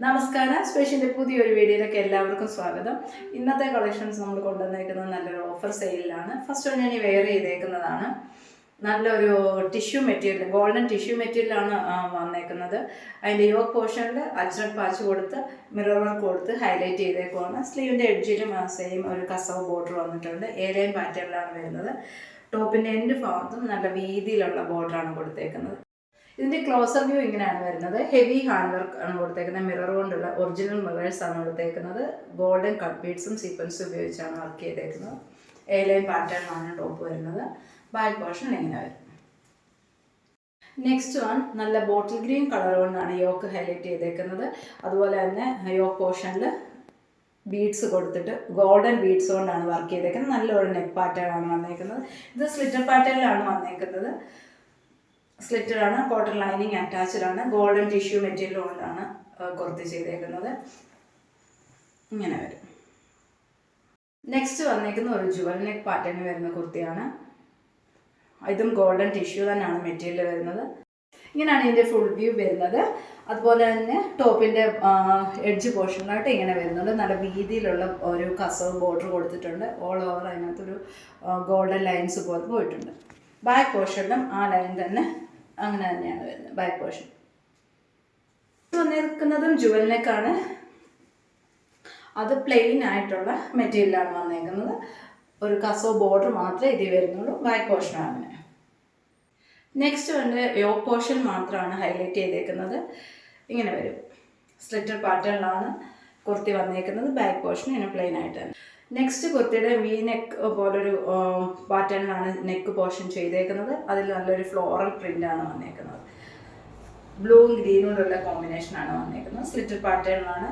നമസ്കാരം. സ്പെഷ്യന്റെ പുതിയൊരു വീഡിയോയിലേക്ക് എല്ലാവർക്കും സ്വാഗതം. ഇന്നത്തെ കളക്ഷൻസ് നമ്മൾ കൊണ്ടുവന്നേക്കുന്നത് നല്ലൊരു ഓഫർ സെയിലാണ് ഫസ്റ്റ് ഞാൻ ഈ വെയർ ചെയ്തേക്കുന്നതാണ്. നല്ലൊരു ടിഷ്യൂ മെറ്റീരിയൽ ഗോൾഡൻ ടിഷ്യൂ മെറ്റീരിയലാണ് വന്നേക്കുന്നത്. അതിന്റെ യോക്ക് പോർഷനിൽ അജ്രക് പാച്ച് കൊടുത്ത് മിറർ വർക്ക് കൊടുത്ത് ഹൈലൈറ്റ് ചെയ്തേക്കുവാണ്. സ്ലീവിന്റെ എഡ്ജിലും സെയിം ഒരു കസവ് ബോർഡർ വന്നിട്ടുണ്ട്. ഏലയും പാറ്റേണിലാണ് വരുന്നത്. ടോപ്പിന്റെ എൻഡ് ഭാഗത്തും നല്ല വീതിയിലുള്ള ബോർഡറാണ് കൊടുത്തേക്കുന്നത്. ഇതിന്റെ ക്ലോസർ വ്യൂ ഇങ്ങനെയാണ് വരുന്നത്. ഹെവി ഹാൻഡ് വർക്ക് ആണ് കൊടുത്തേക്കുന്നത്. മിറർ കൊണ്ടുള്ള ഒറിജിനൽ മിറേഴ്സ് ആണ് കൊടുത്തേക്കുന്നത്. ഗോൾഡൻ കട്ട് ബീഡ്സും സീക്വൻസും ഉപയോഗിച്ചാണ് വർക്ക് ചെയ്തേക്കുന്നത്. എ ലൈൻ ആണ് ടോപ്പ് വരുന്നത്. ബാക്ക് പോർഷൻ ഇങ്ങനെ വരും. നെക്സ്റ്റ് വൺ നല്ല ബോട്ടിൽ ഗ്രീൻ കളർ കൊണ്ടാണ് യോക്ക് ഹൈലൈറ്റ് ചെയ്തേക്കുന്നത്. അതുപോലെ തന്നെ യോക്ക് പോർഷനിൽ ബീഡ്സ് കൊടുത്തിട്ട് ഗോൾഡൻ ബീഡ്സ് കൊണ്ടാണ് വർക്ക് ചെയ്തേക്കുന്നത്. നല്ലൊരു നെക്ക് പാറ്റേൺ ആണ് വന്നേക്കുന്നത്. ഇത് സ്ലിറ്റർ പാറ്റേണിലാണ് വന്നേക്കുന്നത്. സ്ലിറ്റഡ് ആണ് കോട്ടൺ ലൈനിങ് അറ്റാച്ച്ഡ് ആണ് ഗോൾഡൻ ടിഷ്യൂ മെറ്റീരിയൽ കൊണ്ടാണ് കുർത്തി ചെയ്തേക്കുന്നത്. ഇങ്ങനെ വരും. നെക്സ്റ്റ് വന്നേക്കുന്ന ഒരു ജുവൽ നെക്ക് പാറ്റേൺ വരുന്ന കുർത്തിയാണ്. ഇതും ഗോൾഡൻ ടിഷ്യൂ തന്നെയാണ് മെറ്റീരിയൽ വരുന്നത്. ഇങ്ങനെയാണ് ഇതിന്റെ ഫുൾ വ്യൂ വരുന്നത്. അതുപോലെ തന്നെ ടോപ്പിന്റെ എഡ്ജ് പോർഷനിലായിട്ട് ഇങ്ങനെ വരുന്നുണ്ട്. നല്ല വീതിയിലുള്ള ഒരു കസവ് ബോർഡർ കൊടുത്തിട്ടുണ്ട്. ഓൾ ഓവർ അതിനകത്തൊരു ഗോൾഡൻ ലൈൻസ് പോലെ പോയിട്ടുണ്ട്. ബാക്ക് പോർഷനിലും ആ ലൈൻ തന്നെ അങ്ങനെ തന്നെയാണ് വരുന്നത്. ബാക്ക് പോർഷൻ വന്നിരിക്കുന്നതും ജുവൽ നെക്കാണ് അത് പ്ലെയിൻ ആയിട്ടുള്ള മെറ്റീരിയലാണ് വന്നേക്കുന്നത്. ഒരു കസോ ബോർഡർ മാത്രമേ ഇതിൽ വരുന്നുള്ളൂ. ബാക്ക് പോർഷൻ അങ്ങനെ. നെക്സ്റ്റ് വന്ന് യോ പോർഷൻ മാത്രമാണ് ഹൈലൈറ്റ് ചെയ്തേക്കുന്നത്. ഇങ്ങനെ വരും. സ്ലിറ്റർ പാറ്റേണിലാണ് കുർത്തി വന്നേക്കുന്നത് ബാക്ക് പോർഷൻ ഇങ്ങനെ പ്ലെയിൻ ആയിട്ടാണ് നെക്സ്റ്റ് കുർത്തിയുടെ വി നെക്ക് പോലൊരു പാറ്റേണിലാണ് നെക്ക് പോർഷൻ ചെയ്തേക്കുന്നത്. അതിൽ നല്ലൊരു ഫ്ലോറൽ പ്രിന്റാണ് വന്നേക്കുന്നത്. ബ്ലൂവും ഗ്രീനോടുള്ള കോമ്പിനേഷനാണ് വന്നേക്കുന്നത്. സ്ലിറ്റർ പാറ്റേണിലാണ്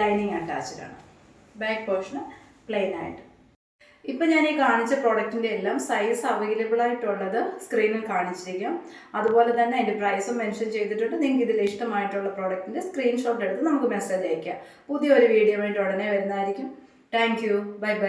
ലൈനിങ് അറ്റാച്ച്ഡ് ആണ്. ബാക്ക് പോർഷന് പ്ലെയിൻ ആയിട്ട്. ഇപ്പം ഞാൻ ഈ കാണിച്ച പ്രോഡക്റ്റിന്റെ എല്ലാം സൈസ് അവൈലബിൾ ആയിട്ടുള്ളത് സ്ക്രീനിൽ കാണിച്ചിരിക്കും. അതുപോലെ തന്നെ അതിന്റെ പ്രൈസും മെൻഷൻ ചെയ്തിട്ടുണ്ട്. നിങ്ങൾക്ക് ഇതിൽ ഇഷ്ടമായിട്ടുള്ള പ്രോഡക്റ്റിന്റെ സ്ക്രീൻഷോട്ട് എടുത്ത് നമുക്ക് മെസ്സേജ് അയക്കാം. പുതിയൊരു വീഡിയോ വേണ്ടി ഉടനെ വരുന്നതായിരിക്കും. Thank you bye bye